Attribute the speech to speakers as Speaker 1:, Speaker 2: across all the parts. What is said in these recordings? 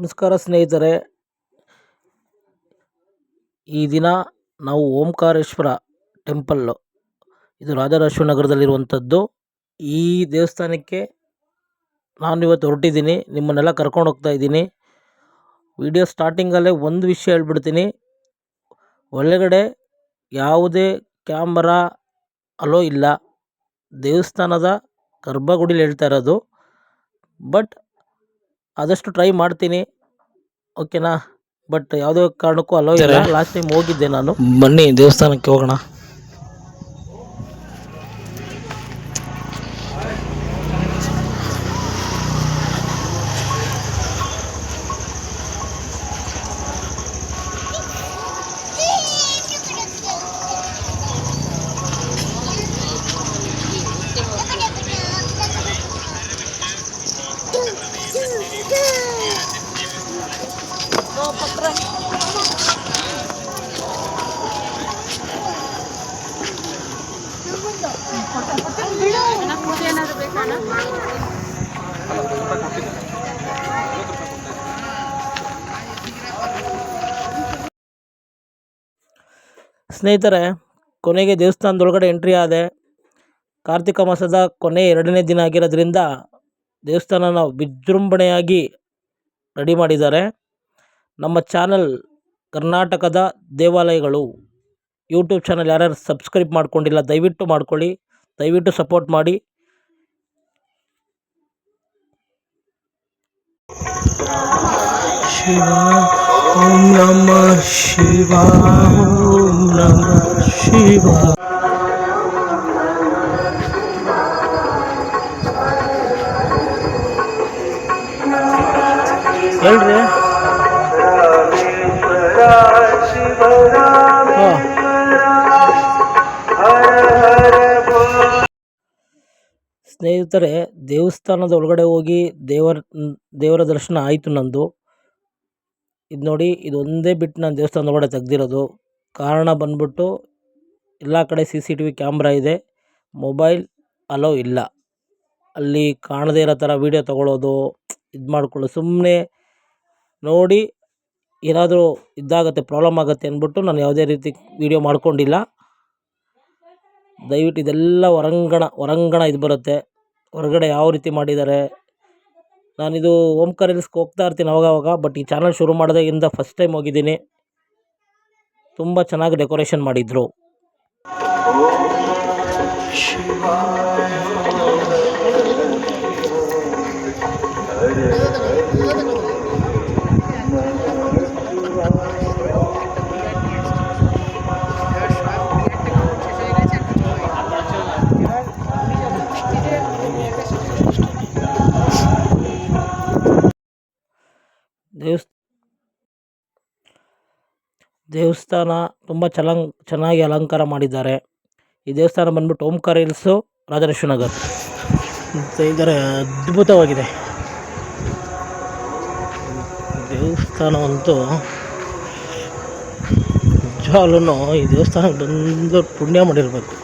Speaker 1: ನಮಸ್ಕಾರ ಸ್ನೇಹಿತರೆ. ಈ ದಿನ ನಾವು ಓಂಕಾರೇಶ್ವರ ಟೆಂಪಲ್ಲು ಇದು ರಾಜರಾಜೇಶ್ವರ ನಗರದಲ್ಲಿರುವಂಥದ್ದು ಈ ದೇವಸ್ಥಾನಕ್ಕೆ ನಾನು ಇವತ್ತು ಹೊರಟಿದ್ದೀನಿ. ನಿಮ್ಮನ್ನೆಲ್ಲ ಕರ್ಕೊಂಡು ಹೋಗ್ತಾ ಇದ್ದೀನಿ. ವಿಡಿಯೋ ಸ್ಟಾರ್ಟಿಂಗಲ್ಲೇ ಒಂದು ವಿಷಯ ಹೇಳ್ಬಿಡ್ತೀನಿ. ಒಳಗಡೆ ಯಾವುದೇ ಕ್ಯಾಮರಾ ಅಲೋ ಇಲ್ಲ. ದೇವಸ್ಥಾನದ ಗರ್ಭಗುಡಿಲಿ ಹೇಳ್ತಾ ಇರೋದು. ಬಟ್ ಆದಷ್ಟು ಟ್ರೈ ಮಾಡ್ತೀನಿ. ಓಕೆನಾ ಬಟ್ ಯಾವುದೇ ಕಾರಣಕ್ಕೂ ಅಲೋ ಇಲ್ಲ ಲಾಸ್ಟ್ ಟೈಮ್ ಹೋಗಿದ್ದೆ ನಾನು. ಬನ್ನಿ ದೇವಸ್ಥಾನಕ್ಕೆ ಹೋಗೋಣ. ಸ್ನೇಹಿತರೆ, ಕೊನೆಗೆ ದೇವಸ್ಥಾನದೊಳಗಡೆ ಎಂಟ್ರಿ ಆದೆ. ಕಾರ್ತಿಕ ಮಾಸದ ಕೊನೆ ಎರಡನೇ ದಿನ ಆಗಿರೋದ್ರಿಂದ ದೇವಸ್ಥಾನನ ವಿಜೃಂಭಣೆಯಾಗಿ ರೆಡಿ ಮಾಡಿದ್ದಾರೆ. ನಮ್ಮ ಚಾನಲ್ ಕರ್ನಾಟಕದ ದೇವಾಲಯಗಳು. ಯೂಟ್ಯೂಬ್ ಚಾನಲ್ ಯಾರ್ಯಾರು ಸಬ್ಸ್ಕ್ರೈಬ್ ಮಾಡ್ಕೊಂಡಿಲ್ಲ ದಯವಿಟ್ಟು ಮಾಡ್ಕೊಳ್ಳಿ. ದಯವಿಟ್ಟು ಸಪೋರ್ಟ್ ಮಾಡಿ. ಶಿವ ಓಂ ನಮ ಶಿವ ಓಂ ನಮ ಶಿವ. ಹೇಳ್ರಿ. ಸ್ನೇಹಿತರೆ, ದೇವಸ್ಥಾನದ ಒಳಗಡೆ ಹೋಗಿ ದೇವರ ದೇವರ ದರ್ಶನ ಆಯಿತು ನಂದು. ಇದು ನೋಡಿ, ಇದು ಒಂದೇ ಬಿಟ್ಟು ನಾನು ದೇವಸ್ಥಾನದ ಒಳಗಡೆ ತೆಗ್ದಿರೋದು. ಕಾರಣ ಬಂದ್ಬಿಟ್ಟು, ಎಲ್ಲ ಕಡೆ C C T V camera ಇದೆ. ಮೊಬೈಲ್ ಅಲೋ ಇಲ್ಲ. ಅಲ್ಲಿ ಕಾಣದೇ ಇರೋ ಥರ ವೀಡಿಯೋ ತಗೊಳ್ಳೋದು ಇದು ಮಾಡ್ಕೊಳ್ಳೋದು ಸುಮ್ಮನೆ ನೋಡಿ ಏನಾದರೂ ಇದಾಗುತ್ತೆ ಪ್ರಾಬ್ಲಮ್ ಆಗುತ್ತೆ ಅಂದ್ಬಿಟ್ಟು ನಾನು ಯಾವುದೇ ರೀತಿ ವೀಡಿಯೋ ಮಾಡ್ಕೊಂಡಿಲ್ಲ. ದಯವಿಟ್ಟು ಇದೆಲ್ಲ ಹೊರಾಂಗಣ ಹೊರಾಂಗಣ ಇದು ಬರುತ್ತೆ. ಹೊರಗಡೆ ಯಾವ ರೀತಿ ಮಾಡಿದ್ದಾರೆ. ನಾನಿದು ಓಮ್ ಹಿಲ್ಸ್ಗೆ ಹೋಗ್ತಾ ಇರ್ತೀನಿ ಅವಾಗವಾಗ ಬಟ್ ಈ ಚಾನಲ್ ಶುರು ಮಾಡಿದಾಗಿಂದ ಫಸ್ಟ್ ಟೈಮ್ ಹೋಗಿದ್ದೀನಿ. ತುಂಬ ಚೆನ್ನಾಗಿ ಡೆಕೋರೇಷನ್ ಮಾಡಿದ್ರು. ದೇವಸ್, ದೇವಸ್ಥಾನ ತುಂಬ ಚಲಂಗ್ ಚೆನ್ನಾಗಿ ಅಲಂಕಾರ ಮಾಡಿದ್ದಾರೆ. ಈ ದೇವಸ್ಥಾನ ಬಂದ್ಬಿಟ್ಟು ಓಂಕಾರ ಹಿಲ್ಸು ರಾಜರಾಜೇಶ್ವರ ನಗರ್ ಇದರ ಅದ್ಭುತವಾಗಿದೆ. ದೇವಸ್ಥಾನವಂತೂ ನಿಜವಾಗ್ಲೂ ಈ ದೇವಸ್ಥಾನಕ್ಕೆ ಬಂದು ಪುಣ್ಯ ಮಾಡಿರಬೇಕು.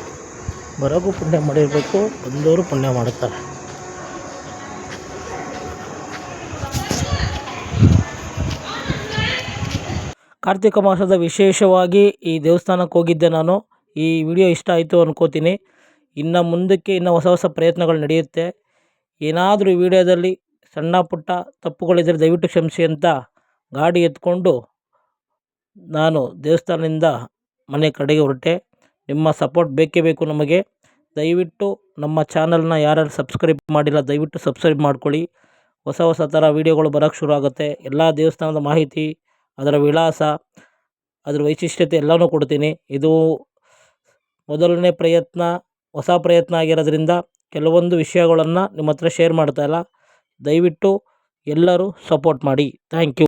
Speaker 1: ಬರೋಕ್ಕೂ ಪುಣ್ಯ ಮಾಡಿರಬೇಕು ಬಂದವರು ಪುಣ್ಯ ಮಾಡುತ್ತಾರೆ. ಕಾರ್ತಿಕ ಮಾಸದ ವಿಶೇಷವಾಗಿ ಈ ದೇವಸ್ಥಾನಕ್ಕೆ ಹೋಗಿದ್ದೆ ನಾನು. ಈ ವಿಡಿಯೋ ಇಷ್ಟ ಆಯಿತು ಅಂದ್ಕೋತೀನಿ ಇನ್ನು ಮುಂದಕ್ಕೆ ಇನ್ನು ಹೊಸ ಹೊಸ ಪ್ರಯತ್ನಗಳು ನಡೆಯುತ್ತೆ. ಏನಾದರೂ ಈ ವಿಡಿಯೋದಲ್ಲಿ ಸಣ್ಣ ಪುಟ್ಟ ತಪ್ಪುಗಳಿದ್ದರೆ ದಯವಿಟ್ಟು ಕ್ಷಮಿಸಿ ಅಂತ ಗಾಡಿ ಎತ್ಕೊಂಡು ನಾನು ದೇವಸ್ಥಾನದಿಂದ ಮನೆ ಕಡೆಗೆ ಹೊರಟೆ. ನಿಮ್ಮ ಸಪೋರ್ಟ್ ಬೇಕೇ ಬೇಕು ನಮಗೆ. ದಯವಿಟ್ಟು ನಮ್ಮ ಚಾನಲ್ನ ಯಾರ್ಯಾರು ಸಬ್ಸ್ಕ್ರೈಬ್ ಮಾಡಿಲ್ಲ ದಯವಿಟ್ಟು ಸಬ್ಸ್ಕ್ರೈಬ್ ಮಾಡ್ಕೊಳ್ಳಿ. ಹೊಸ ಹೊಸ ಥರ ವೀಡಿಯೋಗಳು ಬರೋಕ್ಕೆ ಶುರು ಆಗುತ್ತೆ. ಎಲ್ಲ ದೇವಸ್ಥಾನದ ಮಾಹಿತಿ ಅದರ ವಿಳಾಸ, ಅದರ ವೈಶಿಷ್ಟ್ಯತೆ ಎಲ್ಲನೂ ಕೊಡ್ತೀನಿ. ಇದು ಮೊದಲನೇ ಪ್ರಯತ್ನ, ಹೊಸ ಪ್ರಯತ್ನ ಆಗಿರೋದ್ರಿಂದ ಕೆಲವೊಂದು ವಿಷಯಗಳನ್ನು ನಿಮ್ಮ ಹತ್ರ ಶೇರ್ ಮಾಡ್ತಾಯಿಲ್ಲ ದಯವಿಟ್ಟು ಎಲ್ಲರೂ ಸಪೋರ್ಟ್ ಮಾಡಿ. Thank you